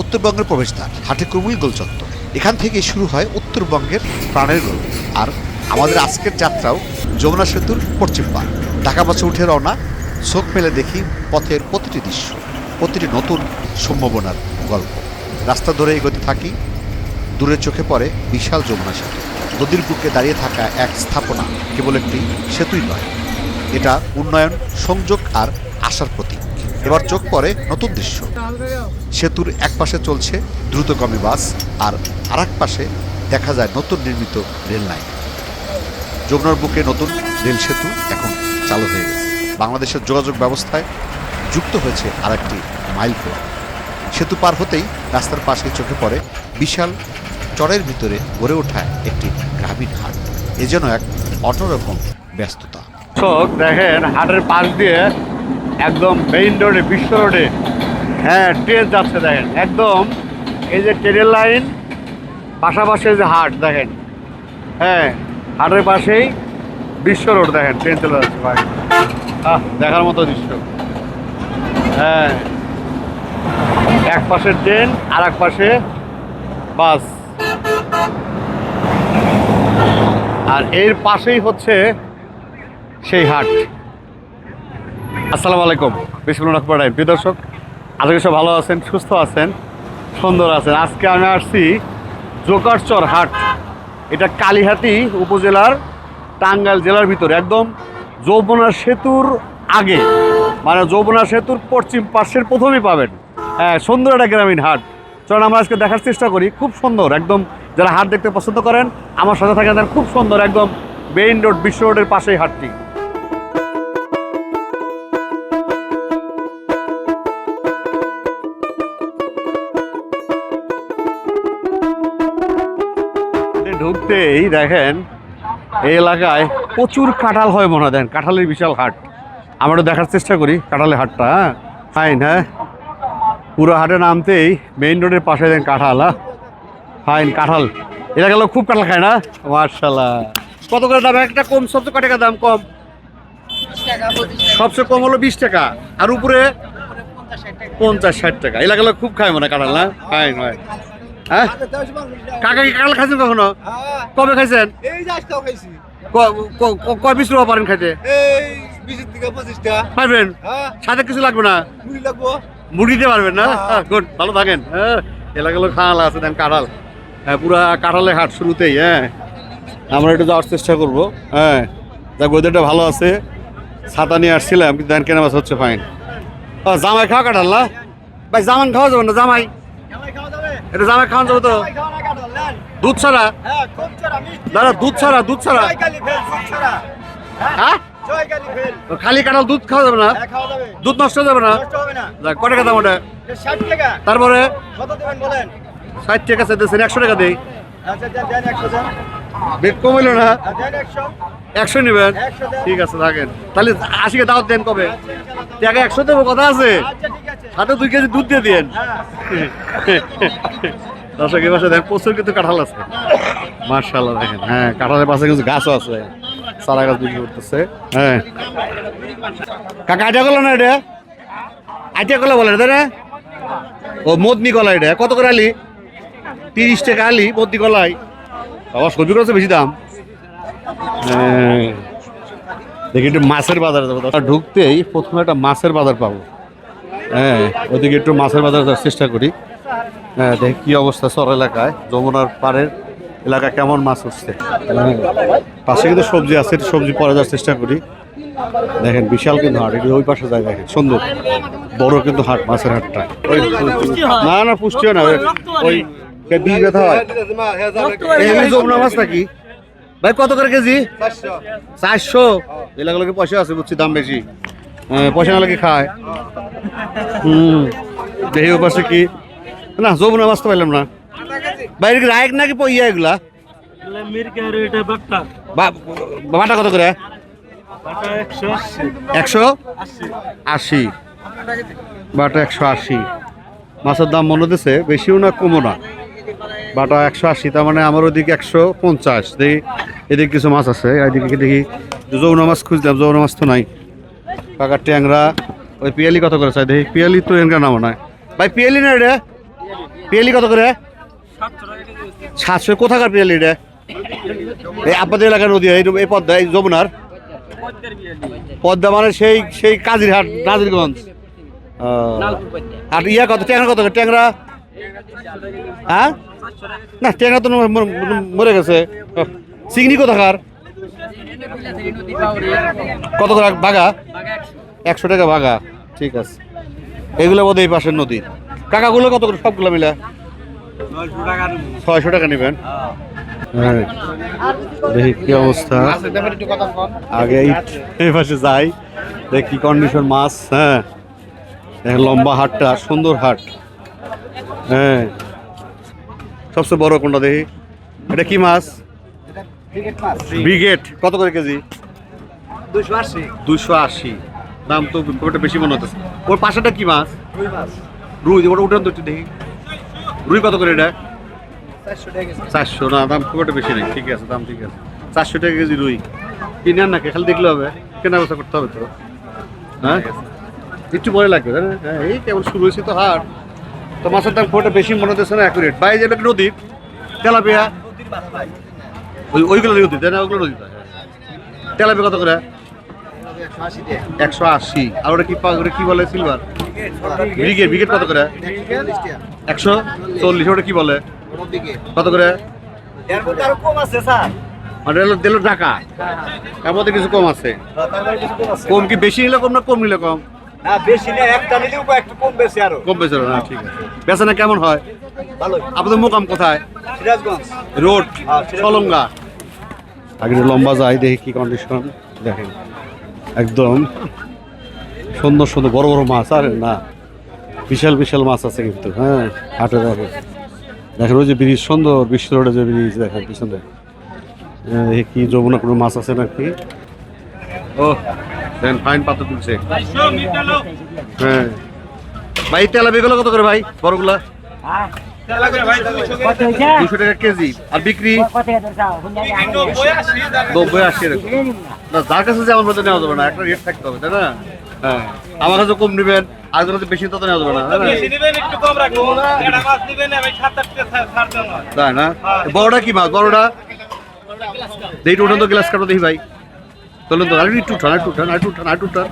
উত্তরবঙ্গের প্রবেশদ্বার হাটে কুমিল গোল চত্বর এখান থেকে শুরু হয় উত্তরবঙ্গের প্রাণের গল্প আর আমাদের আজকের যাত্রাও যমুনা সেতুর পশ্চিম পার ঢাকা বাসে উঠে রওনা, চোখ মেলে দেখি পথের প্রতিটি দৃশ্য, প্রতিটি নতুন সম্ভাবনার গল্প। রাস্তা ধরে এগোতে থাকি দূরে চোখে পড়ে বিশাল যমুনা সেতু। নদীর বুকে দাঁড়িয়ে থাকা এক স্থাপনা কেবল একটি সেতুই নয়, এটা উন্নয়ন, সংযোগ আর আশার প্রতীক। এবার চোখ পড়ে নতুন দৃশ্য। সেতুর এক পাশে চলছে দ্রুতগামী বাস আর আর পাশে দেখা যায় নতুন নির্মিত রেল লাইন। যমুনার বুকে নতুন রেল সেতু এখন চালু হয়ে গেছে। বাংলাদেশের যোগাযোগ ব্যবস্থায় যুক্ত হয়েছে আরেকটি মাইল ফলক সেতু পার হতেই রাস্তার পাশে চোখে পড়ে বিশাল চরের ভিতরে গড়ে ওঠা একটি গ্রামীণ হাট। এ যেন এক অন্যরকম ব্যস্ততা। দর্শক দেখেন হাটের পাশ দিয়ে একদম মেইন রোডে বিশ্ব রোডে হ্যাঁ ট্রেন যাচ্ছে, দেখেন। একদম, এই যে ট্রেনের লাইন পাশাপাশি যে হাট, দেখেন। হ্যাঁ হাটের পাশেই বিশ্ব রোড, দেখেন ট্রেন চলে যাচ্ছে, ভাই। আহ, দেখার মতো দৃশ্য। হ্যাঁ এক পাশে ট্রেন আর এক পাশে বাস। আর এর পাশেই হচ্ছে সেই হাট। আসসালামু আলাইকুম আকবর রায় প্রিয় দর্শক আজকে সব ভালো আছেন, সুস্থ আছেন, সুন্দর আছেন। আজকে আমি আসছি জোকারচর হাট। এটা কালীহাতি উপজেলার টাঙ্গাইল জেলার ভিতরে, একদম যৌবনা সেতুর আগে। মানে যৌবনা সেতুর পশ্চিম পাশের প্রথমেই পাবেন। হ্যাঁ সুন্দর একটা গ্রামীণ হাট। চলুন আমরা আজকে দেখার চেষ্টা করি। খুব সুন্দর, একদম যারা হাট দেখতে পছন্দ করেন, আমার সাথে থাকেন খুব সুন্দর, একদম মেইন রোড, বিশ্ব রোডের পাশেই হাটটি। ঢুকতেই দেখেন এই এলাকায় প্রচুর কাঁঠাল হয় মনে দেখেন। কাঁঠালের বিশাল হাট। আমরা দেখার চেষ্টা করি কাঁঠালের হাটটা হ্যাঁ? ফাইন হ্যাঁ? পুরো হাটে নামতেই মেইন রোডের পাশে দেখেন কাঁঠাল হ্যাঁ? ফাইন কাঁঠাল। এটা গেল খুব কাঁঠাল খায় না? মার্শাল্লাহ কত করে দাম? একটা কম, সবচেয়ে কয় টাকা দাম কম? সবচেয়ে কম হলো বিশ টাকা। আর উপরে পঞ্চাশ ষাট টাকা। এলাকা খুব খায় মনে কাঁঠাল না ফাইন হয় হ্যাঁ? কাকা কি কাঁঠাল খাইছেন কখনো? কবে খাইছেন? কয় পিস রোয়া পারেন খাইতে? পারবেন? হ্যাঁ। সাথে কিছু লাগবে না? মুড়ি দিতে পারবেন না? হ্যাঁ। গুড ভালো থাকেন। হ্যাঁ এলাকাগুলো আছে দেন কাঁঠাল। হ্যাঁ পুরা কাঁঠালের হাট শুরুতেই হ্যাঁ। আমরা একটু যাওয়ার চেষ্টা করব হ্যাঁ। ওয়েদারটা ভালো আছে। ছাতা নিয়ে আসছিলাম কিন্তু দেন কেনা হচ্ছে ফাইন জামাই খাওয়া কাঁঠাল না? ভাই জামান খাওয়া যাবে না জামাই। এটা জামাই খাওয়া যাবে তো না দুধ ছাড়া? হ্যাঁ দাদা দুধ ছাড়া দুধ ছাড়া? হ্যাঁ তো খালি কাঁঠাল দুধ খাওয়া যাবে না? হ্যাঁ দুধ নষ্ট হয়ে যাবে না? যাক কয় টাকা দাম ওটা? তারপরে? ষাট টাকা চাইতেছেন একশো টাকা দিই। আচ্ছা বেগ কমাইল না? হ্যাঁ, দেন একশো নেবেন? ঠিক আছে থাকেন। তাহলে আশিকে দাওয়াত দেন কবে? আচ্ছা। টাকা একশো দেবো কথা আছে? আচ্ছা সাথে দুই কেজি দুধ দিয়ে দিন হ্যাঁ। দর্শক এ পাশে দেখেন প্রচুর কিন্তু কাঁঠাল আছে। মার্শাল্লাহ দেখেন। হ্যাঁ কাঁঠালের পাশে কিছু গাছও আছে। সারা গাছ বিক্রি করতেছে। হ্যাঁ। কাকা আইটা করল না এটা? আইটা করল বলে তাই না? ও মদনি কলা এটা। কত করে আলি? তিরিশ টাকা আলি মদনি কলাই। বাবা সবজি করেছে বেশি দাম। দেখি একটু মাছের বাজার যাব। ঢুকতেই প্রথমে একটা মাছের বাজার পাবো। হ্যাঁ ওদিকে একটু মাছের বাজার যাওয়ার চেষ্টা করি। হ্যাঁ দেখি কি অবস্থা সর এলাকায় যমুনার পাড়ের এলাকা কেমন মাছ উঠছে। হ্যাঁ, পাশে কিন্তু সবজি আছে একটু সবজি পরে যাওয়ার চেষ্টা করি। দেখেন বিশাল কিন্তু হাট এটি ওই পাশে যায় দেখেন সুন্দর। বড় কিন্তু হাট মাছের হাটটা। ওই না না পুষ্টিও না ওই- বীজ ব্যথা হয়? যমুনা মাছ নাকি? ভাই কত করে কেজি? চারশো। এলাকাগুলোকে পয়সা আছে বুঝছি দাম বেশি। পয়সা না লাগে খায়। হুম ও পাশে কি? না যমুনা মাছ তো পাইলাম না। বাইরে কি রায়ক নাকি পইয়া এগুলা? বা- বাটা কত করে? একশো আশি। বাটা একশো আশি। মাছের দাম মনে হতেছে বেশিও না কমও না। বাটা একশো আশি, তার মানে আমার ওদিকে একশো পঞ্চাশ। দেখি এদিকে কিছু মাছ আছে, এদিকে দেখি, যৌনা মাছ খুঁজলাম, যৌনা মাছ তো নাই। কাকার ট্যাংরা, ওই পিয়ালি কত করে চাই দেখি, পিয়ালি তো এনকা নাম নয় ভাই, পিয়ালি না রে পিয়ালি কত করে? সাতশো, কোথাকার পিয়ালি এটা? এই আপনাদের এলাকার নদী, এই পদ্মা, এই যমুনার? পদ্মা মানে সেই সেই কাজিরহাট, নাজিরগঞ্জ। আর ইয়া কত, ট্যাংরা কত ট্যাংরা? হ্যাঁ? না ট্যাংরা তো মর- গেছে। চিংড়ি কোথাকার? কত করে? বাগা একশো টাকা বাগা ঠিক আছে। এগুলো বোধ এই পাশের নদী। কাকাগুলো কত করে? সবগুলো মিলে? ছয়শো টাকা নেবেন। হ্যাঁ। দেখি কি অবস্থা। আগে এই পাশে যাই। দেখি কন্ডিশন মাছ হ্যাঁ। লম্বা হাটটা, সুন্দর হাট। হ্যাঁ। সবচেয়ে বড় কোনটা দেখি? এটা কি মাছ? ব্রিগেড কত করে কেজি? দুশো আশি। দাম তো খুব একটা বেশি মনে হতেছে ওর পাশেটা কি মাছ? রুই ওটা উঠান তো একটু দেখি। রুই কত করে এটা? চারশো না দাম খুব একটা বেশি নেই। ঠিক আছে দাম ঠিক আছে। চারশো টাকা কেজি রুই। কিনে আন কে? খালি দেখলে হবে। কেনা ব্যবস্থা করতে হবে তো। হ্যাঁ? একটু পরে লাগবে হ্যাঁ এই কেবল শুরু হয়েছে তো হাট। তো মাছের দাম খুব বেশি মনে হচ্ছে না অ্যাকুরেট যেটা নদীর তেলাপিয়া নদীর ভাই। ওই ওইগুলো নদী, তাই না? ওগুলো নদী তেলাপিয়া কত করে? একশো আশি। আর ওটা কি ওটা কি বলে সিলভার ব্রিগেড ব্রিগেড কত করে? একশো চল্লিশ। ওটা কি বলে? কত করে? এর মধ্যে কিছু কম আছে। কম কি বেশি নিলে কম না কম নিলে কম? না, বেশি না, একটা নিলেও একটু কম বেশি আরও। কম বেশি না ঠিক আছে। বেচানা কেমন হয়। আপনাদের মোকাম কোথায়? সিরাজগঞ্জ। রোড হ্যাঁ, সেটা- সলঙ্গা। আগে লম্বা যায় দেখি কি কন্ডিশন দেখেন একদম সুন্দর সুন্দর বড় বড় মাছ আর না। বিশাল বিশাল মাছ আছে কিন্তু হ্যাঁ হাটে দেখেন দেখেন ওই যে ব্রিজ সুন্দর বিশ্ব রোডে যে ব্রিজ দেখেন পিছনে। দেখি কি যমুনা কোনো মাছ আছে নাকি? ও দেখেন ফাইন পাথর তুলছে। হ্যাঁ। ভাই তেলাপি গুলো কত করে ভাই বড়গুলা? দুশো টাকা কেজি। আর বিক্রি? নব্বই আশি এরকম। না। যার কাছে যেমন মতো নেওয়া যাবে না একটা রেট থাকতে হবে তাই না? হ্যাঁ। আমার কাছে কম নেবেন আর কাছে বেশি তত নেওয়া যাবে না তাই না? দেন না বড়টা কি মাছ? বড়টা? দেখি উঠান তো গ্লাস কাটো দেখি ভাই। চলুন তো আর একটু উঠান একটু উঠান একটু উঠান একটু উঠান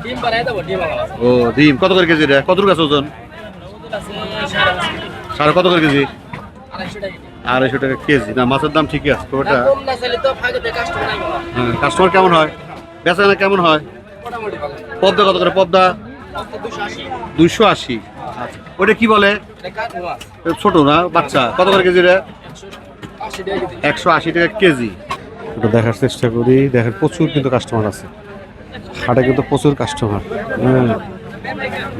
ও, ডিম। কত করে কেজি রে? কত গাছ ওজন? সাড়ে কত করে কেজি? আড়াইশো টাকা কেজি। না, মাছের দাম ঠিকই আছে তো ওটা হ্যাঁ কাস্টমার কেমন হয়? বেচা কেনা কেমন হয়? পদ্মা কত করে? পদ্মা? দুশো আশি। ওটা কি বলে? ছোট না, বাচ্চা? কত করে কেজি রে? একশো আশি টাকা কেজি। ওটা দেখার চেষ্টা করি। দেখেন, প্রচুর কিন্তু কাস্টমার আছে। হাটে কিন্তু প্রচুর কাস্টমার হ্যাঁ।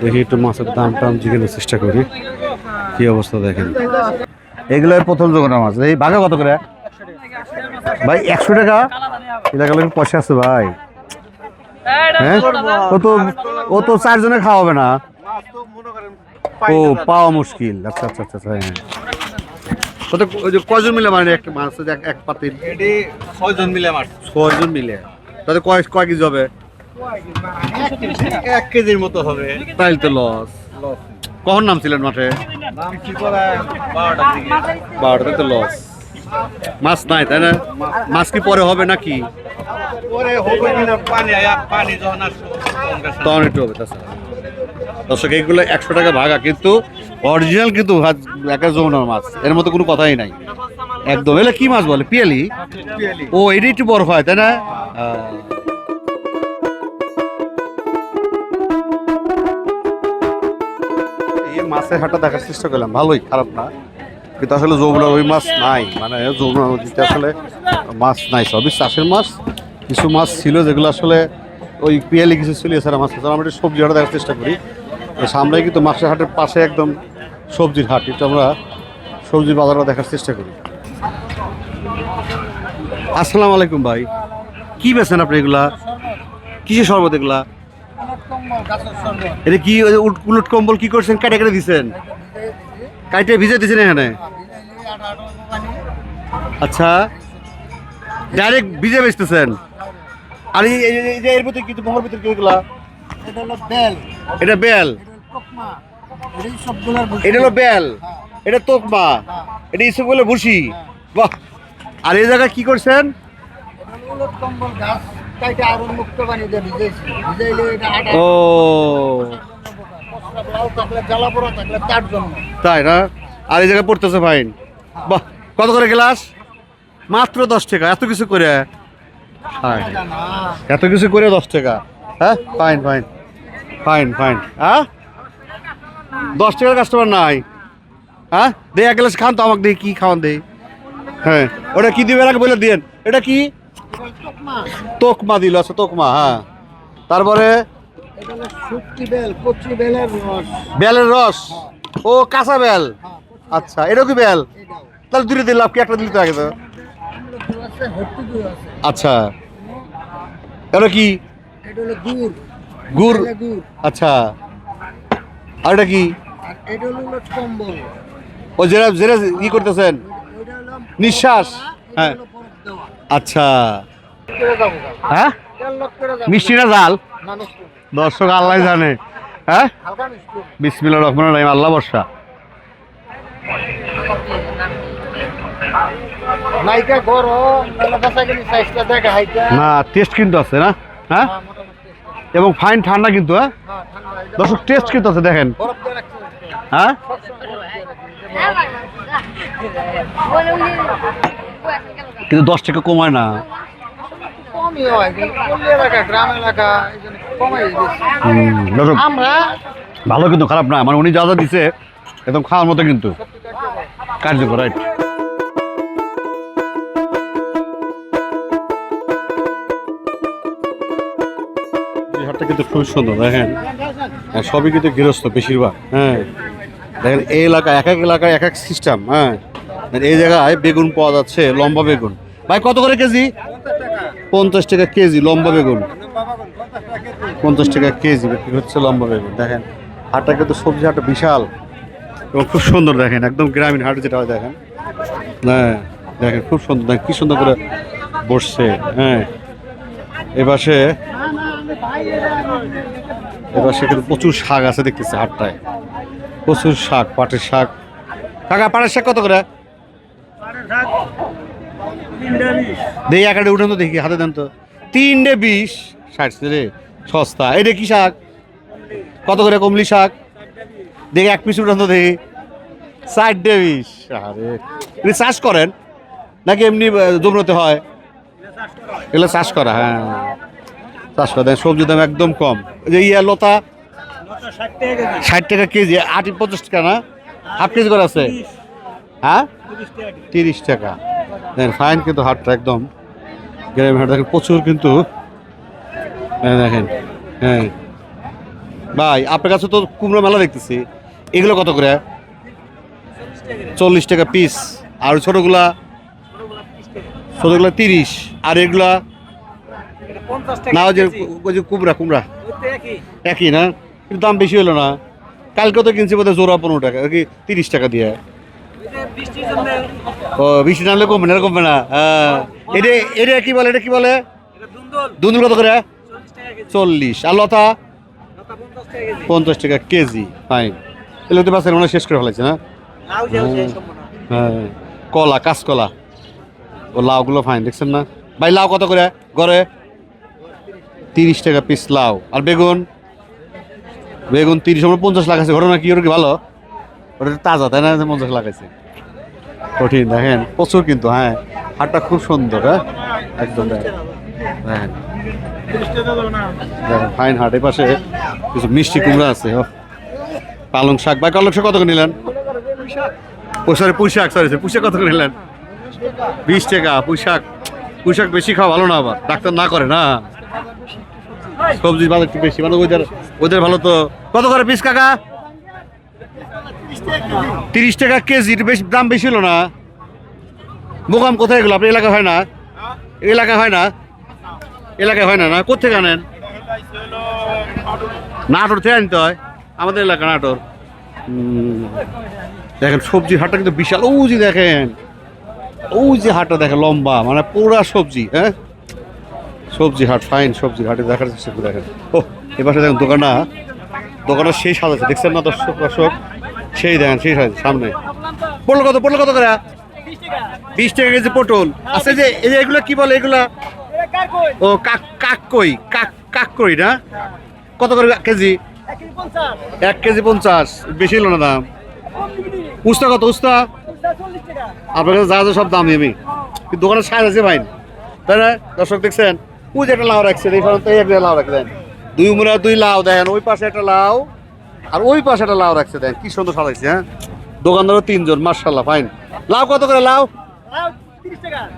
দেখি একটু মাছের দাম টাম জিজ্ঞাসার চেষ্টা করি। কি অবস্থা দেখেন। এগুলো প্রথম জোগানো মাছ। এই বাঘা কত করে? ভাই, একশো টাকা? এটা গেলে পয়সা আছে ভাই। হ্যাঁ? ও তো ও তো চারজনে খাওয়াবে না। ও, পাওয়া মুশকিল। আচ্ছা আচ্ছা আচ্ছা হ্যাঁ। কত ওই যে কয়জন মিলে মানে একটা মাছ এক- এক পাতিল? এটি ছয়জন মিলে মাছ। ছয়জন মিলে। তাতে কয় কয় কেজি হবে? এক কেজির মতো হবে। তাইলে তো লস কখন নামছিলেন মাঠে? বারোটাতে তো লস মাছ নাই তাই না? মাছ কি পরে হবে নাকি? তখন একটু হবে তাছাড়া। দর্শক এইগুলো একশো টাকা ভাগা কিন্তু অরিজিনাল কিন্তু একা যমুনার মাছ। এর মতো কোনো কথাই নাই। একদম। এলে কি মাছ বলে? পিয়ালি? ও এটাই একটু বড় হয় তাই না? এই মাছের হাটটা দেখার চেষ্টা করলাম। ভালোই খারাপ না। কিন্তু আসলে যমুনার ওই মাছ নাই। মানে যমুনা নদীতে আসলে মাছ নাই। সবই চাষের মাছ। কিছু মাছ ছিল যেগুলো আসলে ওই পিয়ালি কিছু ছিল এছাড়া মাছ আমরা একটু সবজি হাটে দেখার চেষ্টা করি। সামনে কিন্তু মাছের হাটের পাশে একদম সবজির হাট এটা আমরা সবজির বাজারটা দেখার চেষ্টা করি। আসসালামু আলাইকুম ভাই। কি বেছেন আপনি এগুলা? কিসের শরবত এগুলা? এটা কি উলট কম্বল কি করছেন? কাটে কেটে দিছেন? কাটে ভিজে দিছেন এখানে? আচ্ছা। ডাইরেক্ট ভিজে বেচতেছেন? আর এর ভিতরে কিছু মোহর ভিতরে কি এগুলা? এটা বেল। এটা বেল? এটা হলো বেল। এটা এটা বাহ। আর এই জায়গায় করছেন? ও। তাই না? আর এই জায়গায় পড়তেছে ফাইন। বাহ। কত করে গ্লাস? মাত্র দশ টাকা। এত কিছু করে। এত কিছু করে দশ টাকা। হ্যাঁ? Fine fine. Fine fine. হ্যাঁ দশ টাকার কাস্টমার নাই। হ্যাঁ? দে এক গ্লাস খান তো আমাকে দিয়ে কী খাওয়ান দেই হ্যাঁ ওটা কী দিবেন আগে বলে দিন এটা কি? তোকমা দিল আচ্ছা তোকমা হ্যাঁ। তারপরে? বেলের রস। ও কাঁচা বেল। আচ্ছা এটা কি বেল? তাহলে দূরে দিলাম কি? একটা দিলি তো আগে তো। আচ্ছা। এটা কি? গুড়। গুড়। আচ্ছা। আর এটা কি? ও যেটা যেটা ই করতেছেন? নিঃশ্বাস? হ্যাঁ। আচ্ছা। হ্যাঁ? মিষ্টি না জাল? দর্শক আল্লাহ জানে। হ্যাঁ? বিসমিল্লা রহমান রহিম আল্লাহ বর্ষা না টেস্ট কিন্তু আছে না? হ্যাঁ? হ্যাঁ, এবং ফাইন ঠান্ডা কিন্তু হ্যাঁ? দর্শক টেস্ট কিন্তু আছে, দেখেন। হ্যাঁ? কিন্তু দশ টাকা কমায় না। ভালো কিন্তু খারাপ না। মানে উনি যা যা দিছে, একদম খাওয়ার মতো কিন্তু। কার্যকর রাইট হাটটা কিন্তু খুব সুন্দর দেখেন। হ্যাঁ, সবই কিন্তু গৃহস্থ বেশিরভাগ হ্যাঁ। দেখেন এই এলাকায় এক এক এলাকায় এক এক সিস্টেম হ্যাঁ এই জায়গায় বেগুন পাওয়া যাচ্ছে লম্বা বেগুন। ভাই কত করে কেজি? পঞ্চাশ টাকা কেজি লম্বা বেগুন। পঞ্চাশ টাকা কেজি বিক্রি হচ্ছে লম্বা বেগুন দেখেন। হাটটা কিন্তু সবজি হাটটা বিশাল এবং খুব সুন্দর দেখেন একদম গ্রামীণ হাট যেটা হয় দেখেন। হ্যাঁ দেখেন খুব সুন্দর দেখেন কি সুন্দর করে বসছে হ্যাঁ। এপাশে এপাশে সেখানে প্রচুর শাক আছে দেখতেছে হাটটায়। প্রচুর শাক পাটের শাক। কাকা পাটের শাক কত করে? দেখি একাডে উঠেন তো দেখি হাতে দেন তো। তিনটে বিশ ষাট রে সস্তা। এটা কি শাক? কত করে কমলি শাক? দেখি এক পিস উঠান তো দেখি। চারটে বিশ আরে। এটা চাষ করেন? নাকি এমনি জমরতে হয়। এগুলো চাষ করা হ্যাঁ। করা দেন সবজির দাম একদম কম। যে ইয়া লতা, ষাট টাকা কেজি, আটি পঞ্চাশ টাকা না? হাফ কেজি করে আছে? হ্যাঁ? তিরিশ টাকা। দেখেন ফাইন কিন্তু হাটটা একদম। গ্রামের হাট দেখেন প্রচুর কিন্তু হ্যাঁ দেখেন হ্যাঁ ভাই, আপনার কাছে তো কুমড়ো মেলা দেখতেছি। এগুলো কত করে? চল্লিশ টাকা পিস আর ছোটগুলা? ছোটগুলা তিরিশ। আর এগুলা না ওই যে ওই যে কুমড়া কুমড়া। একই। না? কিন্তু দাম বেশি হলো না। কালকে তো কিনছি বোধহয় জোড়া পনেরো টাকা কি তিরিশ টাকা দিয়ে। ও বৃষ্টি নামলে কমবে না কমবে না। হ্যাঁ এটা এটা কি বলে এটা কি বলে? দুন্দুল। কত করে? চল্লিশ আর লতা? পঞ্চাশ টাকা কেজি। ফাইন এগুলো তো বাসের মনে শেষ করে ফেলেছে না? হ্যাঁ। কলা কাঁচকলা। ও লাউগুলো ফাইন দেখছেন না? ভাই লাউ কত করে? ঘরে? তিরিশ টাকা পিস লাউ। আর বেগুন? বেগুন তিরিশ, আমরা পঞ্চাশ লাগাইছে। ঘটনা কি? ওর কি ভালো? ওটা তাজা, তাই না? পঞ্চাশ লাগাইছে। কঠিন, দেখেন। প্রচুর কিন্তু হ্যাঁ। হাটটা খুব সুন্দর হ্যাঁ? একদম, দেখেন। দেখেন। ফাইন হাট। পাশে কিছু মিষ্টি কুমড়া আছে পালং শাক। বা পালং শাক কত করে নিলেন? ও সরি পুঁই শাক সরি পুঁই শাক কত করে নিলেন? বিশ টাকা পুঁই শাক পুঁই শাক বেশি খাওয়া ভালো না আবার। ডাক্তার না করে না। সবজির বাজার একটু বেশি মানে ওদের ওদের ভালো তো। কত করে পিস কাকা? তিরিশ টাকা কেজি, একটু বেশি দাম বেশি হলো না? মোকাম কোথায় এগুলো? আপনার এলাকা হয় না? এলাকা হয় না? এলাকায় হয় না না? কোথেকে আনেন? নাটোর থেকে আনতে হয়। আমাদের এলাকা নাটোর। দেখেন, সবজির হাটটা কিন্তু বিশাল। ও যে দেখেন, ও যে হাটটা দেখেন, লম্বা মানে পুরা সবজি হ্যাঁ? সবজি হাট ফাইন সবজি হাটে দেখার চেষ্টা করে দেখেন। ও এপাশে দেখেন দোকানটা দোকানটা সেই সাজাচ্ছে দেখছেন না দর্শক দর্শক, সেই দেখেন, সেই সাজাচ্ছে সামনে। পটল কত পটল কত করে? বিশ টাকা কেজি পটল। আচ্ছা এই যে এগুলো কি বলে এগুলা? ও, কাক কাক কই কাক কাক কই না? কত করে কেজি? এক কেজি পঞ্চাশ। বেশি হলো না দাম? উস্তা কত, উস্তা? আপনার কাছে যা যা সব দামই আমি। কিন্তু দোকানের সাইজ আছে ভাই। তাই না? দর্শক দেখছেন? ওই যে একটা লাউ রাখছেন এই ফার্ম এই একটা লাউ রাখছেন দুই মুড়া দুই লাউ দেখেন ওই পাশে একটা লাউ আর ওই পাশে একটা লাউ রাখছে দেখেন কি সুন্দর সাজাইছে হ্যাঁ? দোকানদারও তিনজন মার্শাল্লাহ ফাইন। লাউ কত করে লাউ?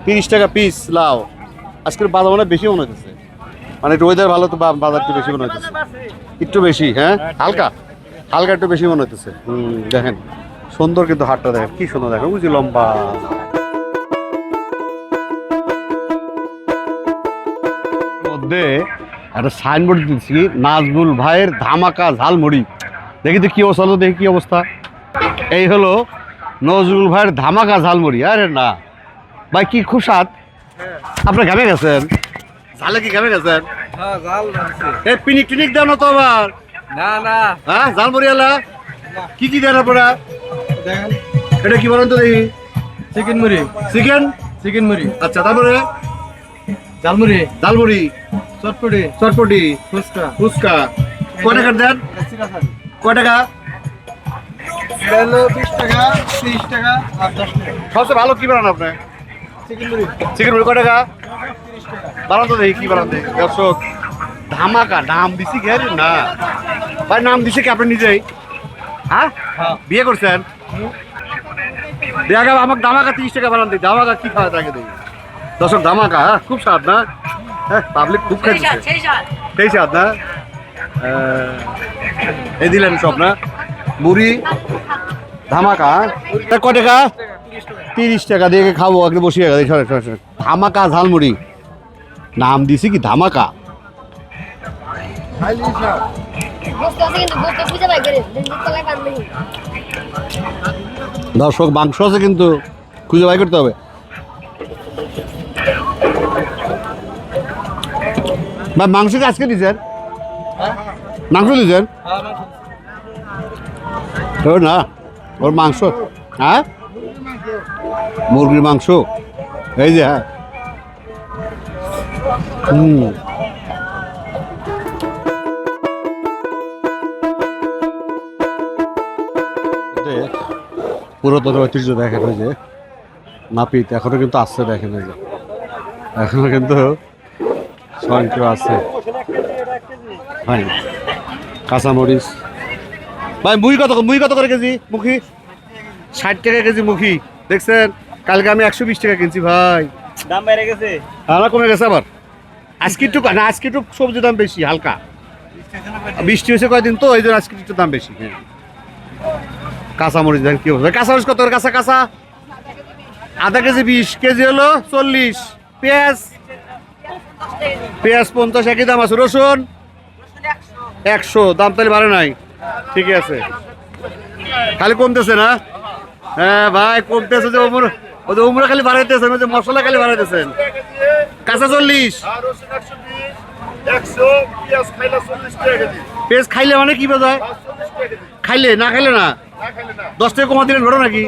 তিরিশ টাকা। পিস লাউ। আজকের বাজার মনে বেশি মনে হচ্ছে মানে একটু ওয়েদার ভালো তো বাজার একটু বেশি মনে হচ্ছে একটু বেশি হ্যাঁ? হালকা? হালকা একটু বেশি মনে হচ্ছে হুম দেখেন। সুন্দর কিন্তু হাটটা দেখেন কি সুন্দর দেখেন বুঝি লম্বা। মধ্যে একটা সাইনবোর্ড দিচ্ছি নাজমুল ভাইয়ের ধামাকা ঝালমুড়ি। দেখি তো কি অবস্থা হলো দেখি কি অবস্থা। এই হলো নজরুল ভাইয়ের ধামাকা ঝালমুড়ি আরে না। ভাই কি স্বাদ আপনার ঘামে গেছেন। ঝালে কি ঘামে গেছেন? হ্যাঁ এই পিনিক টিনিক দেন তো আবার। না না। হ্যাঁ ঝালমুড়ি আলা। কি কি দেন আপনারা? এটা কি বলেন তো দেখি। চিকেন মুড়ি। চিকেন? চিকেন মুড়ি। আচ্ছা তারপরে? ঝালমুড়ি। ঝালমুড়ি। চটপটি। চটপটি। ফুচকা। ফুচকা। কয় টাকার দেন? কয় টাকা? বিশ টাকা তিরিশ টাকা আর দশ টাকা। সবচেয়ে ভালো কি বানান আপনি? চিকেন মুড়ি। চিকেন মুড়ি কয় টাকা? বানান তো দেখি কি বানান দেখি। দর্শক ধামাকা নাম দিছি কে? রে? না। ভাই নাম দিছে কি আপনি নিজেই? হ্যাঁ? হ্যাঁ। বিয়ে করছেন? দেখা আমাকে ধামাকা তিরিশ টাকা বানান দিই। ধামাকা কি খাওয়া থাকে দেখি। দর্শক ধামাকা হ্যাঁ? খুব স্বাদ না? হ্যাঁ পাবলিক খুব খাইছে সেই স্বাদ। না? এই দিলেন সব না? মুড়ি ধামাকা হ্যাঁ? কয় টাকা? তিরিশ টাকা দিয়ে খাব একটু বসিয়ে গেছে সরে সরে ধামাকা ঝালমুড়ি নাম দিছি কি ধামাকা? দর্শক মাংস আছে কিন্তু খুঁজে বাই করতে হবে। বা মাংস আজকে দিচ্ছেন মাংস দিচ্ছেন ও না, ওর মাংস হ্যাঁ? মুরগির মাংস, এই যে হ্যাঁ। হুম। পুরাতন ঐতিহ্য দেখেন ওই যে। নাপিত, এখনও কিন্তু আসছে দেখেন ওই যে। এখনও কিন্তু স্বয়ংক্রিয় আছে। ভাই কাঁচামরিচ। ভাই মুই কত মুই কত করে কেজি? মুখি? ষাট টাকা কেজি মুখি। দেখছেন? কালকে আমি একশো বিশ টাকা কিনছি ভাই। দাম বেড়ে গেছে? আমার কমে গেছে আবার। আজকে একটু না আজকে একটু সবজির দাম বেশি হালকা। বৃষ্টি হয়েছে কয়দিন তো এই জন্য আজকে একটু দাম বেশি হ্যাঁ। কাঁচামরিচ দেখেন কি অবস্থা কাঁচামরিচ কত কাঁচা কাঁচা? আধা কেজি বিশ কেজি হলো চল্লিশ। পেঁয়াজ? পেঁয়াজ পঞ্চাশ একই দাম আছে রসুন একশো দাম তাহলে বাড়ে নাই ঠিকই আছে খালি কমতেছে না হ্যাঁ ভাই কমতেছে যে ওমর ও যে উমরা খালি বাড়াইতেছেন ওই যে মশলা খালি বাড়াইতেছেন কাঁচা চল্লিশ পেঁয়াজ খাইলে মানে কি বোঝায় খাইলে না খাইলে না? দশ টাকা কমা দিলেন ঘটো নাকি?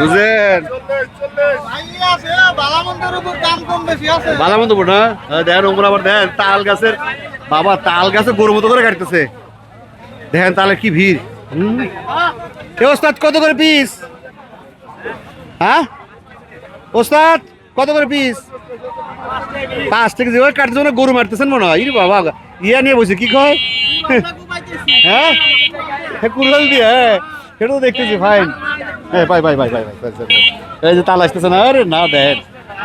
বুঝেন? বালামন্দের উপর দাম কম বেশি আছে ভালো মতো না? হ্যাঁ, দেখেন ওমরা আবার দেখেন তাল গাছের বাবা তাল গাছে গরু মতো করে কাটতেছে। দেখেন তাহলে কি ভিড়? হুম। ওস্তাদ কত করে পিস? হ্যাঁ? ওস্তাদ কত করে পিস? পাঁচ থেকে যে ওই কাটছে গরু মারতেছেন মনে হয়। বাবা ইয়া নিয়ে বসে কি কয়? হ্যাঁ? কুড়াল দিয়ে হ্যাঁ সেটাও দেখতেছি ফাইন হ্যাঁ পাই পাই পাই, পাই, পাই। এই যে তাল আসতেছে না আরে না দেন।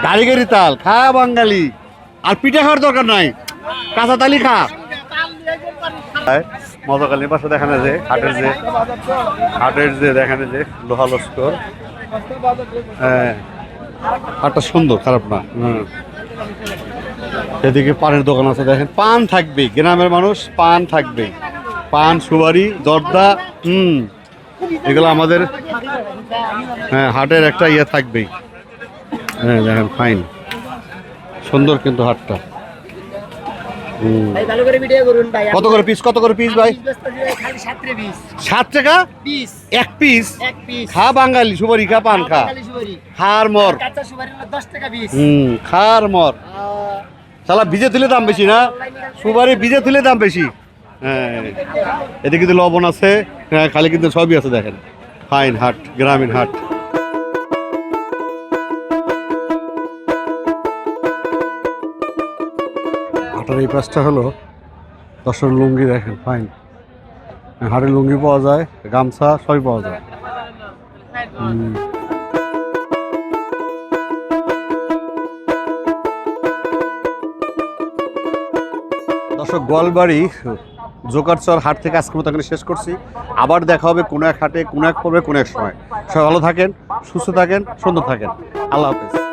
গাড়ি গাড়ি তাল খা বাঙালি। আর পিঠা খাওয়ার দরকার নাই। কাঁচা তালি খা। মজাকালীর পাশে দেখানো যে হাটের যে হাটের যে দেখানো যে লোহা লস্কর। হ্যাঁ। হাটটা সুন্দর খারাপ না। হুম। এদিকে পানের দোকান আছে দেখেন। পান থাকবে গ্রামের মানুষ পান থাকবে পান সুবারি জর্দা হুম এগুলো আমাদের হ্যাঁ হাটের একটা ইয়ে থাকবেই। হ্যাঁ দেখেন ফাইন। সুন্দর কিন্তু হাটটা। কত করে পিস কত করে পিস ভাই? সাত টাকা? এক পিস খা বাঙালি সুপারি খা পান খা। খার মর। হুম খার মর। শালা ভিজে তুলে দাম বেশি না? সুপারি ভিজে তুলে দাম বেশি। হ্যাঁ। এতে কিন্তু লবণ আছে হ্যাঁ খালি কিন্তু সবই আছে দেখেন। ফাইন হাট, গ্রামীণ হাট। হাটের এই পাশটা হলো দশের লুঙ্গি দেখেন, ফাইন। হাটে লুঙ্গি পাওয়া যায়, গামছা সবই পাওয়া যায়। দর্শক, গোয়ালবাড়ি জোকারচর হাট থেকে আজকের মতো এখানে শেষ করছি। আবার দেখা হবে কোনো এক হাটে, কোনো এক পর্বে, কোনো এক সময়। সবাই ভালো থাকেন, সুস্থ থাকেন, সুন্দর থাকেন। আল্লাহ হাফেজ।